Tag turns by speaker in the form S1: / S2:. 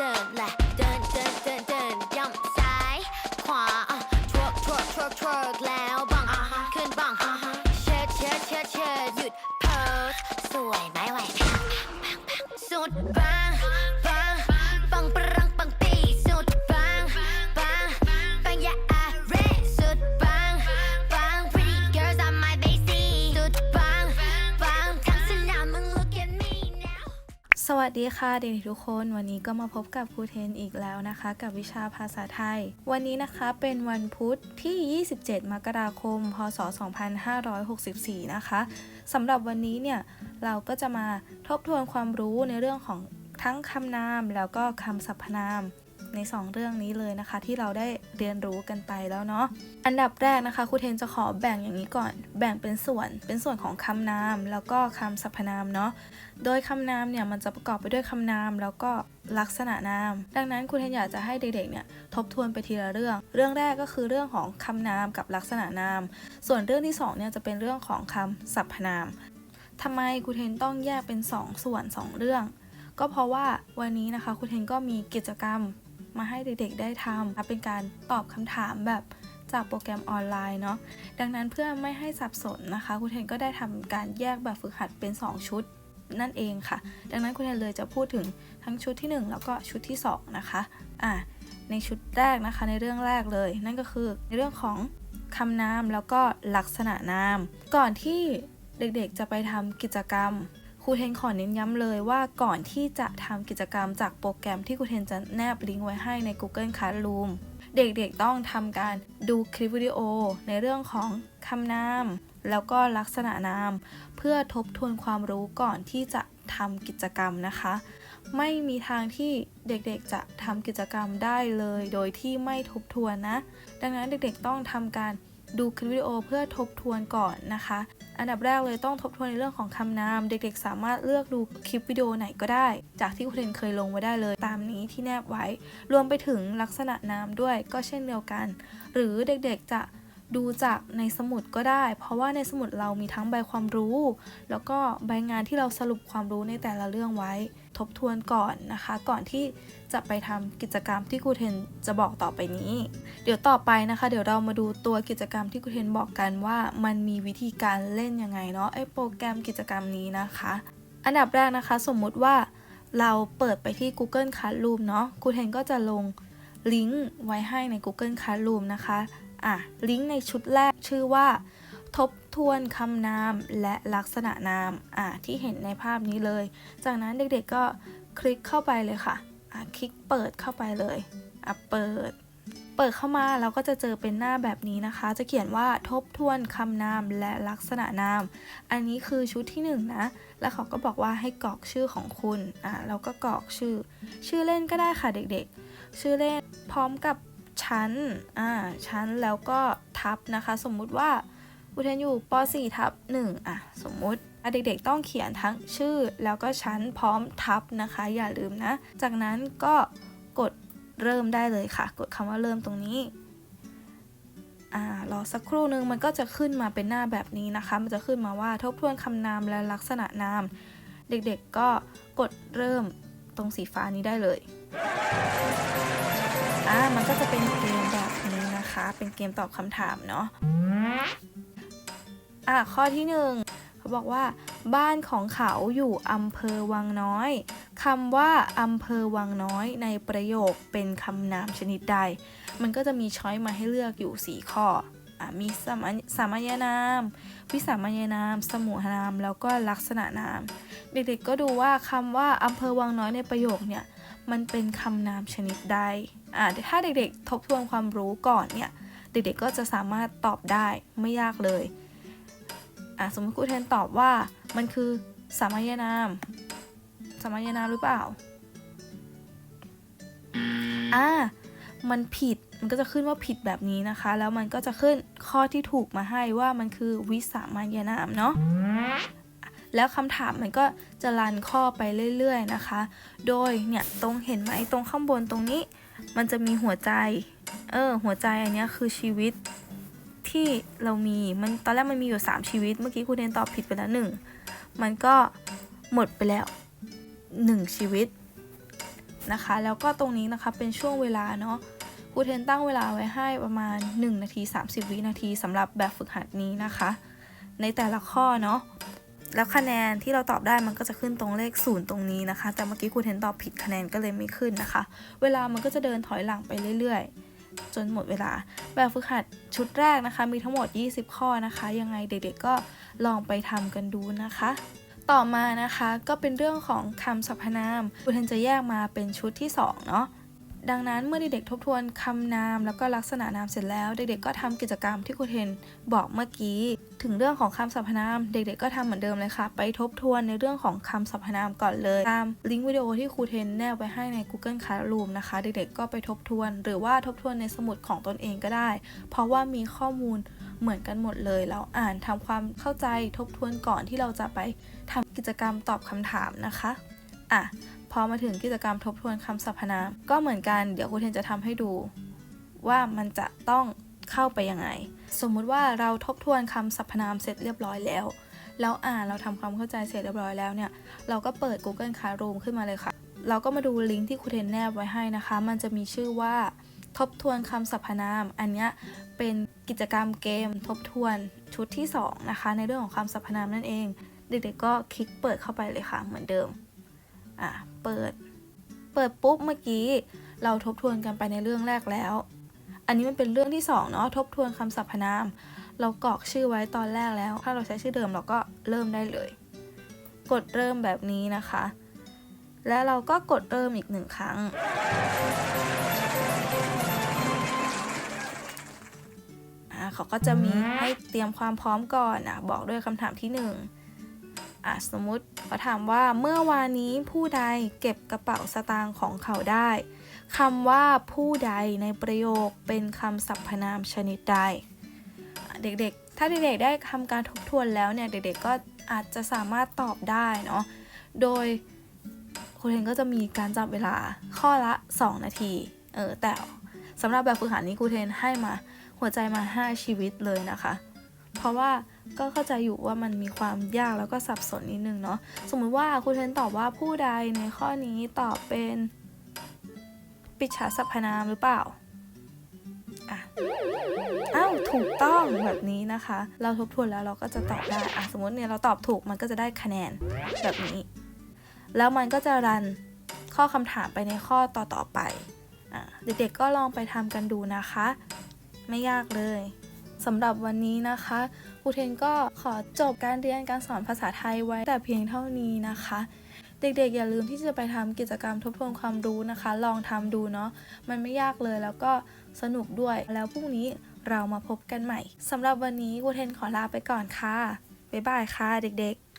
S1: เดิ วัสดี
S2: ค่ะเด็กๆทุกคนวันนี้ก็มาพบกับครูเทนอีกแล้วนะคะ กับวิชาภาษาไทย วันนี้นะคะเป็นวันพุธที่ 27 มกราคม พศ 2564 นะคะสำหรับวันนี้เนี่ยเราก็จะมาทบทวนความรู้ในเรื่องของทั้งคำนามแล้วก็คำสรรพนาม ใน 2 เรื่องนี้เลยนะคะ ที่เราได้เรียนรู้กันไปแล้วเนาะอันดับแรกนะคะครูเทนจะขอแบ่งอย่างนี้ก่อน แบ่งเป็นส่วนเป็นส่วนของคำนาม แล้วก็คำสรรพนามเนาะโดยคำนามเนี่ยมันจะประกอบไปด้วยคำนามแล้วก็ลักษณะนาม ดังนั้นคุณเทนอยากจะให้เด็กๆเนี่ยทบทวนไปทีละเรื่อง เรื่องแรกก็คือเรื่องของคำนามกับลักษณะนาม ส่วนเรื่องที่สองเนี่ยจะเป็นเรื่องของคำสรรพนามทำไมครูเทนต้องแยกเป็น 2 ส่วน 2 เรื่อง ก็เพราะว่าวันนี้นะคะครูเทนก็มีกิจกรรม มาให้เด็กๆได้ทำเป็นการตอบคำถามแบบจากโปรแกรมออนไลน์เนาะดังนั้นเพื่อไม่ให้สับสนนะคะครูเทนก็ได้ทำการแยกแบบฝึกหัดเป็น 2 ชุดนั่นเองค่ะ ดังนั้นคุณเทนเลยจะพูดถึงทั้งชุดที่ 1 แล้วก็ชุดที่ 2 นะคะอะในชุดแรกนะคะในเรื่องแรกเลย นั่นก็คือในเรื่องของคำนามแล้วก็ลักษณะนาม ก่อนที่เด็กๆจะไปทำกิจกรรม ครูเทนขอเน้นย้ำเลยว่าก่อนที่จะทำกิจกรรมจากโปรแกรมที่ครูเทนจะแนบลิงก์ไว้ให้ใน Google Classroom เด็กๆต้องทำการดูคลิปวิดีโอในเรื่องของคำนาม แล้วก็ลักษณะนาม เพื่อทบทวนความรู้ก่อนที่จะทำกิจกรรมนะคะ ไม่มีทางที่เด็กๆจะทำกิจกรรมได้เลย โดยที่ไม่ทบทวนนะ ดังนั้นเด็กๆต้องทำการดูคลิปวิดีโอเพื่อทบทวนก่อนนะคะ อันดับแรกเลยต้องทบทวนในเรื่องของคำนาม เด็กๆ สามารถเลือกดูคลิปวิดีโอไหนก็ได้ จากที่คุณเทนเคยลงไว้ได้เลย ตามนี้ที่แนบไว้ รวมไปถึงลักษณะนามด้วยก็เช่นเดียวกัน หรือเด็กๆจะดูจากในสมุดก็ได้ เพราะว่าในสมุดเรามีทั้งใบความรู้ แล้วก็ใบงานที่เราสรุปความรู้ในแต่ละเรื่องไว้ ทบทวนก่อนนะคะ ก่อนที่จะไปทำกิจกรรมที่ครูเทนจะบอกต่อไปนี้ เดี๋ยวต่อไปนะคะ เดี๋ยวเรามาดูตัวกิจกรรมที่ครูเทนบอกกันว่า มันมีวิธีการเล่นยังไงเนาะไอโปรแกรมกิจกรรมนี้นะคะ อันดับแรกนะคะ สมมุติว่าเราเปิดไปที่ Google Classroom เนาะครูเทนก็จะลงลิงก์ไว้ให้ใน Google Classroom นะคะอะลิงก์ในชุดแรกชื่อว่าทบ ทวนคำนามและลักษณะนามอะที่เห็นในภาพนี้เลย จากนั้นเด็กๆก็คลิกเข้าไปเลยค่ะอะคลิกเปิดเข้าไปเลยอะเปิด เปิดเข้ามาเราก็จะเจอเป็นหน้าแบบนี้นะคะ จะเขียนว่าทบทวนคำนามและลักษณะนาม อันนี้คือชุดที่1นงนะ แล้วเขาก็บอกว่าให้กรอกชื่อของคุณอะเราก็กรอกชื่อ ชื่อเล่นก็ได้ค่ะเด็กๆ ชื่อเล่นพร้อมกับชั้นอ่าชั้นแล้วก็ทับนะคะ สมมุติว่า อุเทนอยู่ป .4 ทับ1อะสมมุติเด็กๆต้องเขียนทั้งชื่อแล้วก็ชั้นพร้อมทับนะคะ อย่าลืมนะ จากนั้นก็กดเริ่มได้เลยค่ะ กดคำว่าเริ่มตรงนี้อ่ารอสักครู่นึงมันก็จะขึ้นมาเป็นหน้าแบบนี้นะคะ มันจะขึ้นมาว่าทบทวนคำนามและลักษณะนาม เด็กๆก็กดเริ่มตรงสีฟ้านี้ได้เลยอ่ามันก็จะเป็นเกมแบบนี้นะคะ เป็นเกมตอบคำถามเนาะ อ่าข้อที่หนึ่งเขาบอกว่า บ้านของเขาอยู่อำเภอวังน้อยคำว่าอำเภอวังน้อยในประโยคเป็นคำนามชนิดใด มันก็จะมีช้อยมาให้เลือกอยู่ 4 ข้ออมีสามัญสามัญนาม วิสามัญนาม สมุหนาม แล้วก็ลักษณะนาม เด็กๆก็ดูว่าคำว่าอำเภอวังน้อยในประโยคเนี่ยมันเป็นคำนามชนิดใดอ่าถ้าเด็กๆ ทบทวนความรู้ก่อนเนี่ย เด็กๆก็จะสามารถตอบได้ไม่ยากเลย อ่าสมมติครูเทนตอบว่ามันคือสามัญนาม สามัญนามหรือเปล่า อ่า มันผิด มันก็จะขึ้นว่าผิดแบบนี้นะคะ แล้วมันก็จะขึ้นข้อที่ถูกมาให้ว่ามันคือวิสามัญนามเนาะ แล้วคำถามมันก็จะรันข้อไปเรื่อยๆนะคะ โดยเนี่ยตรงเห็นไหมตรงข้างบนตรงนี้ มันจะมีหัวใจ เออ หัวใจอันเนี้ยคือชีวิต ที่เรามีมันตอนแรกมันมีอยู่ 3 ชีวิต เมื่อกี้ครูเทนตอบผิดไปแล้วหนึ่งมันก็หมดไปแล้ว 1 ชีวิตนะคะ แล้วก็ตรงนี้นะคะเป็นช่วงเวลาเนาะครูเทนตั้งเวลาไว้ให้ประมาณ 1 นาที 30 วินาทีสำหรับแบบฝึกหัดนี้นะคะ ในแต่ละข้อเนาะแล้วคะแนนที่เราตอบได้มันก็จะขึ้นตรงเลขศูนย์ตรงนี้นะคะ แต่เมื่อกี้ครูเทนตอบผิดคะแนนก็เลยไม่ขึ้นนะคะ เวลามันก็จะเดินถอยหลังไปเรื่อยๆ จนหมดเวลา แบบฝึกหัดชุดแรกนะคะ มีทั้งหมด 20 ข้อนะคะ ยังไงเด็กๆก็ลองไปทำกันดูนะคะ ต่อมานะคะก็เป็นเรื่องของคำสรรพนามคุณเทนจะแยกมาเป็นชุดที่ 2 เนาะดังนั้นเมื่อเด็กๆทบทวนคำนามแล้วก็ลักษณะนามเสร็จแล้ว เด็กๆก็ทำกิจกรรมที่ครูเทนบอกเมื่อกี้ ถึงเรื่องของคำสรรพนาม เด็กๆก็ทำเหมือนเดิมเลยค่ะ ไปทบทวนในเรื่องของคำสรรพนามก่อนเลย ตามลิงก์วิดีโอที่ครูเทนแนบไว้ให้ใน Google Classroom นะคะ เด็กๆก็ไปทบทวน หรือว่าทบทวนในสมุดของตนเองก็ได้ เพราะว่ามีข้อมูลเหมือนกันหมดเลยเราอ่านทำความเข้าใจทบทวนก่อนที่เราจะไปทำกิจกรรมตอบคำถามนะคะอะพอมาถึงกิจกรรมทบทวนคำสรรพนาม ก็เหมือนกัน เดี๋ยวครูเทนจะทำให้ดู ว่ามันจะต้อง เข้าไปยังไง สมมุติว่าเราทบทวนคำสรรพนามเสร็จเรียบร้อยแล้ว แล้วอ่านเราทำความเข้าใจเสร็จเรียบร้อยแล้วเนี่ย เราก็เปิด Google Classroom ขึ้นมาเลยค่ะ เราก็มาดูลิงก์ที่ครูเทนแนบไว้ให้นะคะ มันจะมีชื่อว่าทบทวนคำสรรพนาม อันเนี้ยเป็นกิจกรรมเกมทบทวนชุดที่ 2 นะคะ ในเรื่องของคำสรรพนามนั่นเอง เด็กๆก็คลิกเปิดเข้าไปเลยค่ะเหมือนเดิม อะ เปิด เปิดปุ๊บเมื่อกี้ เราทบทวนกันไปในเรื่องแรกแล้ว อันนี้มันเป็นเรื่องที่2เนาะทบทวนคำสรรพนาม เรากรอกชื่อไว้ตอนแรกแล้ว ถ้าเราใช้ชื่อเดิมเราก็เริ่มได้เลย กดเริ่มแบบนี้นะคะ และเราก็กดเริ่มอีกหนึ่งครั้ง เขาก็จะมีให้เตรียมความพร้อมก่อนอะบอกด้วยคำถามที่หนึ่งอะสมมุติเขาถามว่าเมื่อวานนี้ผู้ใดเก็บกระเป๋าสตางค์ของเขาได้ คำว่าผู้ใดในประโยคเป็นคำสรรพนามชนิดใด เด็กๆ ถ้าเด็กๆ ได้ทำการทบทวนแล้วเนี่ย เด็กๆ ก็อาจจะสามารถตอบได้เนาะ โดยครูเทนก็จะมีการจับเวลาข้อละ 2 นาที เออ แต่สำหรับแบบฝึกหัดนี้ครูเทนให้มาหัวใจมา 5 ชีวิตเลยนะคะ เพราะว่าก็เข้าใจอยู่ว่ามันมีความยากแล้วก็สับสนนิดนึงเนาะ สมมุติว่าครูเทนตอบว่าผู้ใดในข้อนี้ตอบเป็น ปิจฉาสรรพนามหรือเปล่าอะอ้าวถูกต้องแบบนี้นะคะ เราทบทวนแล้วเราก็จะตอบได้อะสมมติเนี่ยเราตอบถูกมันก็จะได้คะแนนแบบนี้ แล้วมันก็จะรันข้อคำถามไปในข้อต่อๆไปอะเด็กๆก็ลองไปทำกันดูนะคะ ไม่ยากเลยสำหรับวันนี้นะคะครูเทนก็ขอจบการเรียนการสอนภาษาไทยไว้แต่เพียงเท่านี้นะคะ เด็กๆ อย่าลืมที่จะไปทำกิจกรรมทบทวนความรู้นะคะ ลองทำดูเนาะมันไม่ยากเลยแล้วก็สนุกด้วย แล้วพรุ่งนี้เรามาพบกันใหม่สำหรับวันนี้กูเทนขอลาไปก่อนค่ะบ๊ายบายค่ะเด็กๆ